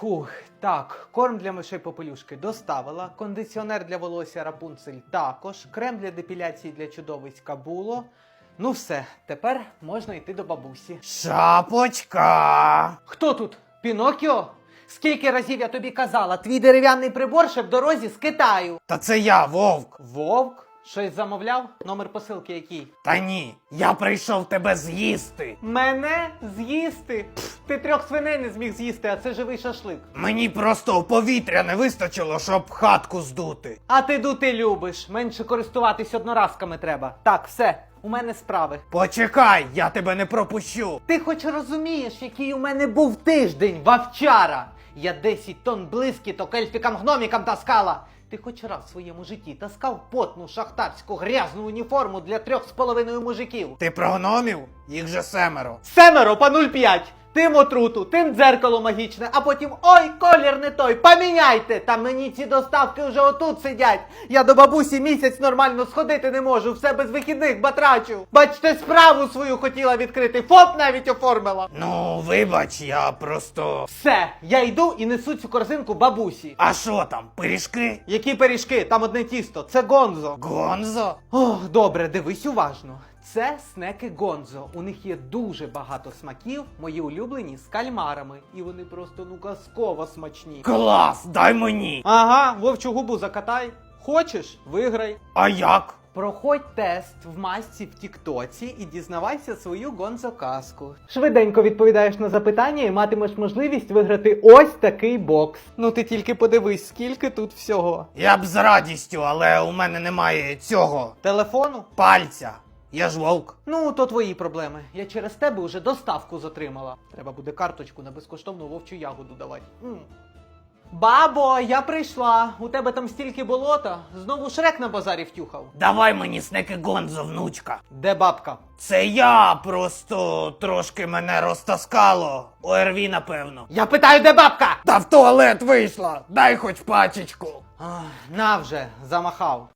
Фух, так, корм для мишей попелюшки доставила, кондиціонер для волосся Рапунцель також, крем для депіляції для чудовиська було. Ну все, тепер можна йти до бабусі. Шапочка. Хто тут? Пінокіо? Скільки разів я тобі казала, твій дерев'яний прибор ще в дорозі з Китаю. Та це я, вовк. Вовк? Щось замовляв? Номер посилки який? Та ні, я прийшов тебе з'їсти. Мене з'їсти? Пф, ти трьох свиней не зміг з'їсти, а це живий шашлик. Мені просто повітря не вистачило, щоб хатку здути. А ти дути любиш, менше користуватись одноразками треба. Так, все, у мене справи. Почекай, я тебе не пропущу. Ти хоч розумієш, який у мене був тиждень вовчара? Я 10 тонн блискіток ельфікам гномікам таскала. Ти хоч раз в своєму житті таскав потну шахтарську грязну уніформу для трьох з половиною мужиків. Ти про гномів? Їх же семеро. Семеро по 0,5. Тим отруту, тим дзеркало магічне, а потім ой, колір не той, поміняйте! Та мені ці доставки вже отут сидять. Я до бабусі місяць нормально сходити не можу, все без вихідних батрачу. Бачте, справу свою хотіла відкрити, ФОП навіть оформила. Ну, вибач, я просто. Все, я йду і несу цю корзинку бабусі. А що там, пиріжки? Які пиріжки, там одне тісто, це гонзо. Гонзо? Ох, добре, дивись уважно. Це снеки Гонзо. У них є дуже багато смаків, мої улюблені з кальмарами. І вони просто ну казково смачні. Клас, дай мені. Ага, вовчу губу закатай. Хочеш? Виграй. А як? Проходь тест в масці в Тіктоці і дізнавайся свою гонзо казку. Швиденько відповідаєш на запитання і матимеш можливість виграти ось такий бокс. Ну ти тільки подивись, скільки тут всього. Я б з радістю, але у мене немає цього Телефону? пальця. Я ж вовк. Ну, то твої проблеми. Я через тебе вже доставку затримала. Треба буде карточку на безкоштовну вовчу ягоду давати. М. Бабо, я прийшла. У тебе там стільки болота. Знову шрек на базарі втюхав. Давай мені снеки гонзо, внучка. Де бабка? Це я просто трошки мене розтаскало. ОРВІ, напевно. Я питаю, де бабка? Та в туалет вийшла. Дай хоч пачечку. Ах, на вже, замахав.